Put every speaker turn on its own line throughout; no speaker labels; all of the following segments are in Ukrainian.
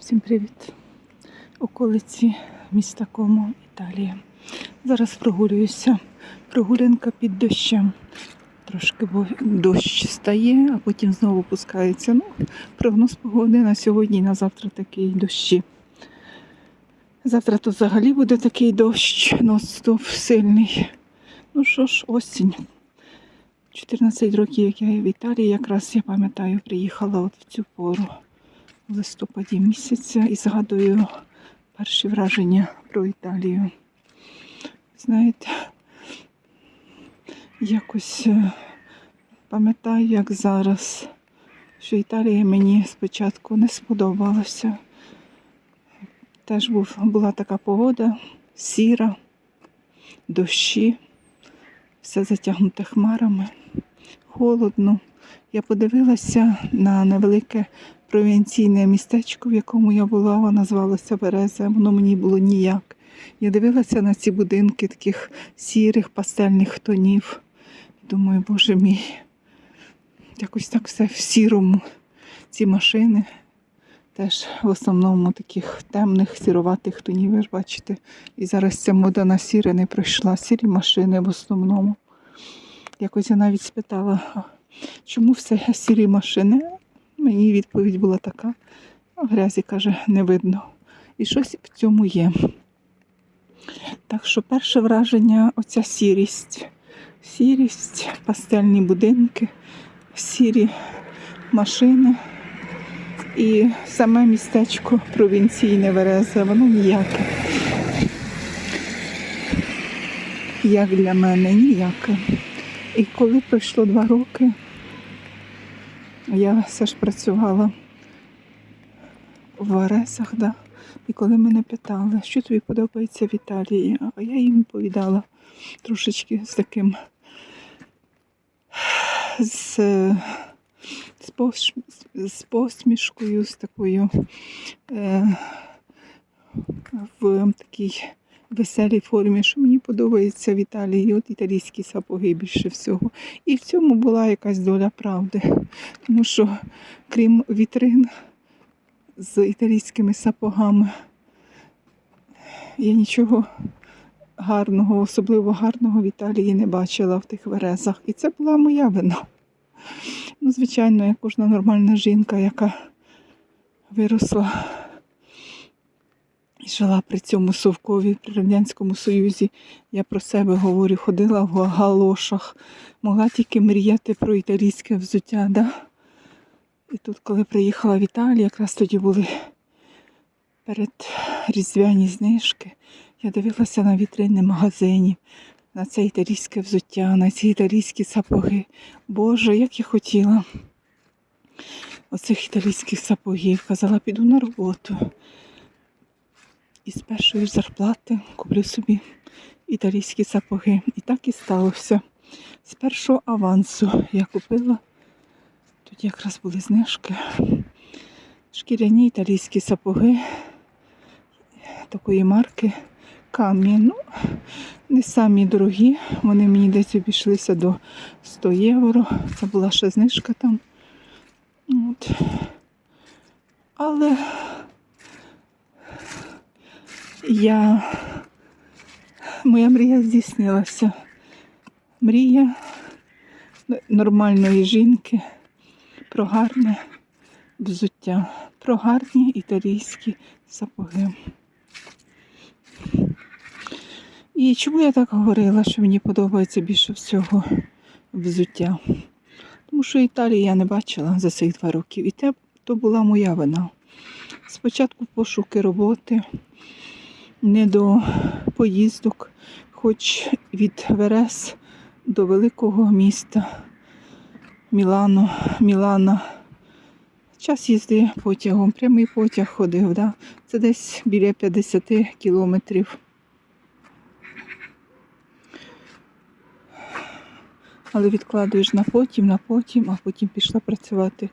Всім привіт! Околиці міста Комо, Італія. Зараз прогулююся. Прогулянка під дощем. Трошки дощ стає, а потім знову пускається. Ну, прогноз погоди на сьогодні і на завтра такий дощі. Завтра тут взагалі буде такий дощ, нон-стоп сильний. Ну що ж, осінь. 14 років, як я в Італії, якраз я пам'ятаю, приїхала от в цю пору в листопаді місяця і згадую перші враження про Італію. Знаєте, якось е, пам'ятаю, як зараз, що Італія мені спочатку не сподобалася. Теж був, була така погода, сіра, дощі, все затягнуте хмарами, холодно. Я подивилася на невелике провінційне містечко, в якому я була, воно звалося Береза, воно мені було ніяк. Я дивилася на ці будинки таких сірих пастельних тонів. Думаю, боже мій, якось так все в сірому. Ці машини теж в основному таких темних, сіроватих тонів, ви ж бачите. І зараз ця мода на сіре не пройшла. Сірі машини в основному. Якось я навіть спитала, чому все сірі машини? Мені відповідь була така, грязі, каже, не видно. І щось в цьому є. Так що перше враження оця сірість. Сірість, пастельні будинки, сірі машини. І саме містечко провінційне Верезе, воно ніяке. Як для мене, ніяке. І коли пройшло два роки, я все ж працювала в Варесах, да. і коли мене питали, що тобі подобається в Італії, а я їм відповідала трошечки з таким з, з, з посмішкою, з такою е, в такій веселій формі, що мені подобається в Італії, от італійські сапоги більше всього. І в цьому була якась доля правди. Тому що крім вітрин з італійськими сапогами, я нічого гарного, особливо гарного в Італії не бачила в тих верезах. І це була моя вина. Ну, звичайно, як кожна нормальна жінка, яка виросла і жила при цьому совкові при Радянському Союзі. Я про себе говорю, ходила в галошах, могла тільки мріяти про італійське взуття. Да? І тут, коли приїхала в Італію, якраз тоді були перед різдвяні знижки, я дивилася на вітрини магазинів, на це італійське взуття, на ці італійські сапоги. Боже, як я хотіла оцих італійських сапогів. Казала, піду на роботу. І з першої зарплати куплю собі італійські сапоги. І так і сталося. З першого авансу я купила, тут якраз були знижки. Шкіряні італійські сапоги такої марки Кам'я. Ну, не самі дорогі, вони мені десь обійшлися до 100 євро. Це була ще знижка там. От. Але я моя мрія здійснилася. Мрія нормальної жінки про гарне взуття, про гарні італійські сапоги. І чому я так говорила, що мені подобається більше всього взуття? Тому що Італії я не бачила за цих два роки. І те то була моя вина. Спочатку пошуки роботи, не до поїздок, хоч від Верес до великого міста Мілано, Мілана. Час їзди потягом, прямий потяг ходив, да? це десь біля 50 кілометрів. Але відкладуєш на потім, на потім, а потім пішла працювати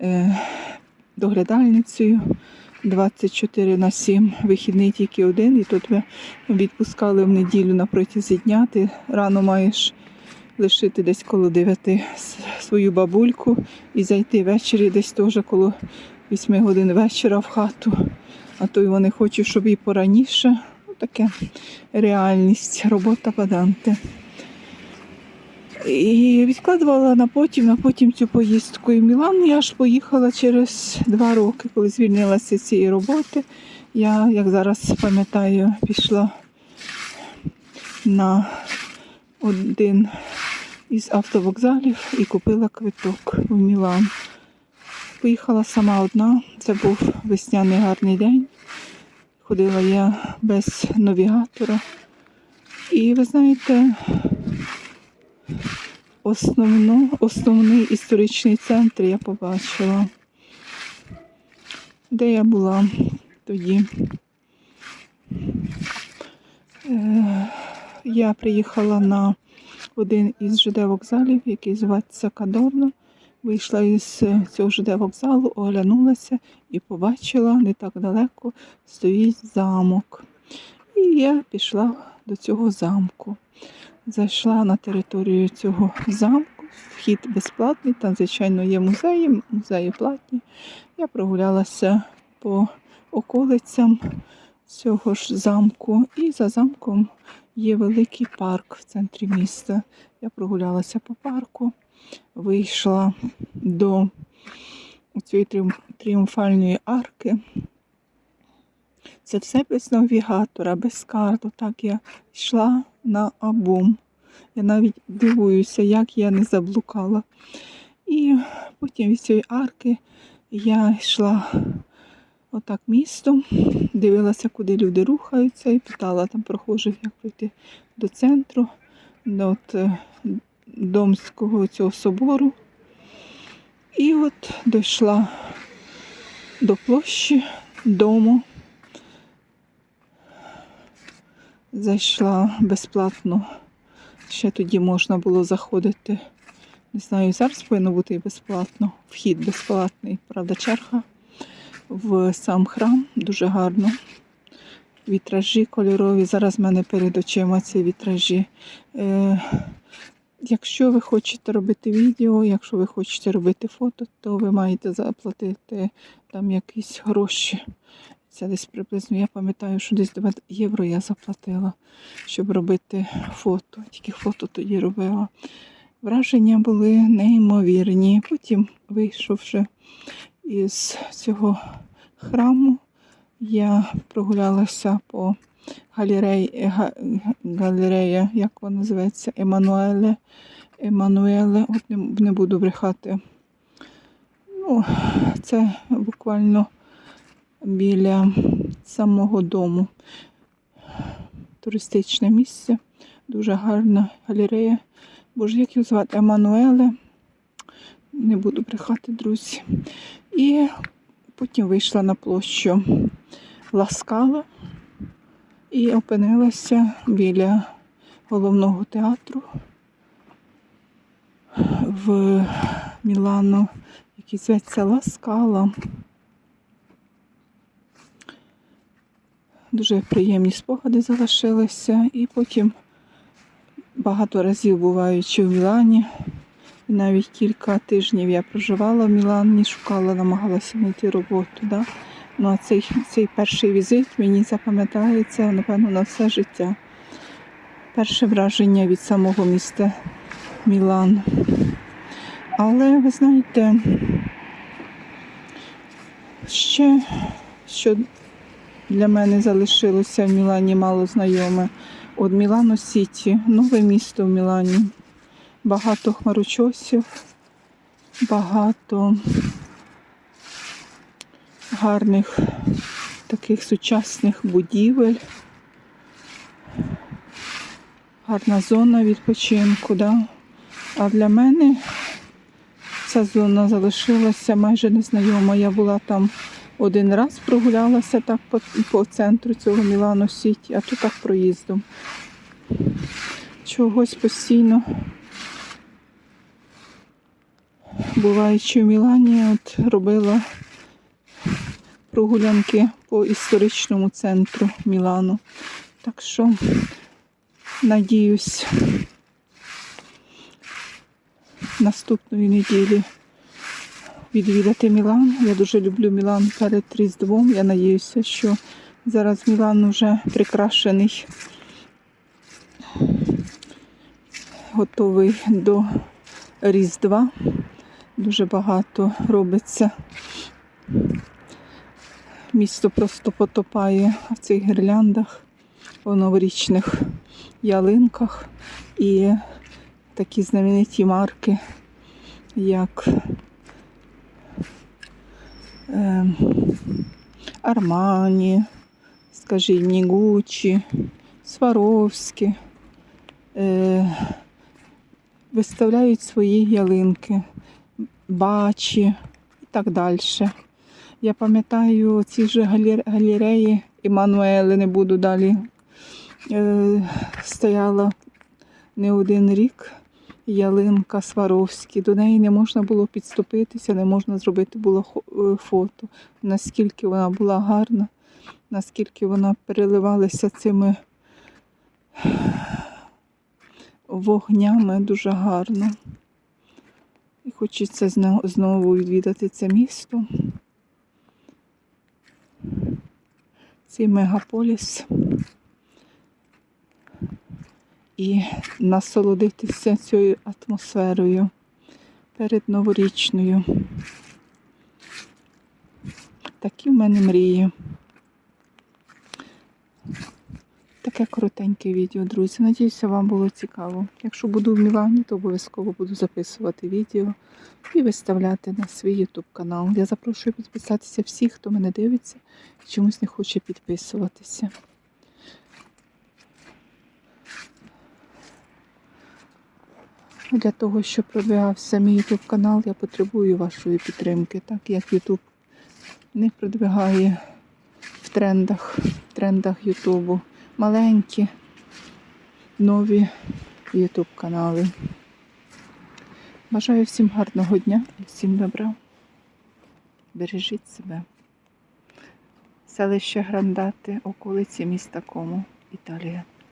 е, доглядальницею 24 на 7, вихідний тільки один, і тут ви відпускали в неділю на протязі дня. Ти рано маєш лишити десь коло 9 свою бабульку і зайти ввечері десь теж коло 8 годин вечора в хату, а то й вони хочуть, щоб і пораніше. Ну, таке реальність, робота паданти. І відкладувала на потім, на потім цю поїздку. І в Мілан я ж поїхала через два роки, коли звільнилася з цієї роботи. Я, як зараз пам'ятаю, пішла на один із автовокзалів і купила квиток в Мілан. Поїхала сама одна. Це був весняний гарний день. Ходила я без навігатора. І ви знаєте, основну, основний історичний центр я побачила. Де я була тоді? Е, Я приїхала на один із ЖД вокзалів, який зветься Кадорно. Вийшла із цього ЖД вокзалу, оглянулася і побачила не так далеко стоїть замок. І я пішла до цього замку. Зайшла на територію цього замку. Вхід безплатний, там, звичайно, є музеї, музеї платні. Я прогулялася по околицям цього ж замку. І за замком є великий парк в центрі міста. Я прогулялася по парку, вийшла до цієї тріумфальної арки. Це все без навігатора, без карт. Так я йшла на обум. Я навіть дивуюся, як я не заблукала. І потім від цієї арки я йшла отак містом, дивилася, куди люди рухаються, і питала там прохожих, як пройти до центру, до Домського цього собору. І от дійшла до площі дому. Зайшла безплатно. Ще тоді можна було заходити. Не знаю, зараз повинно бути і безплатно. Вхід безплатний, правда, черга в сам храм дуже гарно. Вітражі кольорові. Зараз в мене перед очима ці вітражі. Е, якщо ви хочете робити відео, якщо ви хочете робити фото, то ви маєте заплатити там якісь гроші. Це десь приблизно, я пам'ятаю, що десь 2 євро я заплатила, щоб робити фото. Тільки фото тоді робила. Враження були неймовірні. Потім, вийшовши із цього храму, я прогулялася по галереї, га, галерея, як вона називається, Еммануеле. Еммануеле, от не, не буду брехати. Ну, це буквально біля самого дому. Туристичне місце, дуже гарна галерея. Боже, як його звати? Еммануеле. Не буду брехати, друзі. І потім вийшла на площу Ласкала і опинилася біля головного театру в Мілано, який зветься Ласкала. Дуже приємні спогади залишилися. І потім багато разів буваючи в Мілані. Навіть кілька тижнів я проживала в Мілані, шукала, намагалася знайти роботу. Да? Ну а цей, цей перший візит мені запам'ятається, напевно, на все життя. Перше враження від самого міста Мілан. Але ви знаєте, ще що для мене залишилося в Мілані мало знайоме. От Мілано Сіті, нове місто в Мілані. Багато хмарочосів, багато гарних таких сучасних будівель. Гарна зона відпочинку, да? А для мене ця зона залишилася майже незнайома. Я була там один раз прогулялася так по, по центру цього Мілану Сіті, а тут так проїздом. Чогось постійно, буваючи в Мілані, от робила прогулянки по історичному центру Мілану. Так що, надіюсь, наступної неділі відвідати Мілан. Я дуже люблю Мілан перед Різдвом. Я надіюся, що зараз Мілан вже прикрашений, готовий до Різдва. Дуже багато робиться. Місто просто потопає в цих гірляндах, у новорічних ялинках і такі знамениті марки, як Армані, скажімо, Гуччі, Сваровські. Е, виставляють свої ялинки, бачі і так далі. Я пам'ятаю ці ж галер- галереї Еммануели, не буду далі. Е, стояла не один рік ялинка Сваровські. До неї не можна було підступитися, не можна зробити було е, фото. Наскільки вона була гарна, наскільки вона переливалася цими вогнями дуже гарно. І хочеться знову відвідати це місто. Цей мегаполіс. І насолодитися цією атмосферою перед новорічною. Такі в мене мрії. Таке коротеньке відео, друзі. Надіюся, вам було цікаво. Якщо буду в Мілані, то обов'язково буду записувати відео і виставляти на свій YouTube канал. Я запрошую підписатися всіх, хто мене дивиться і чомусь не хоче підписуватися. Для того, щоб продвигався мій YouTube канал, я потребую вашої підтримки, так як YouTube не продвигає в трендах, в трендах Ютубу маленькі, нові YouTube канали. Бажаю всім гарного дня і всім добра. Бережіть себе. Селище Грандати, околиці міста Кому, Італія.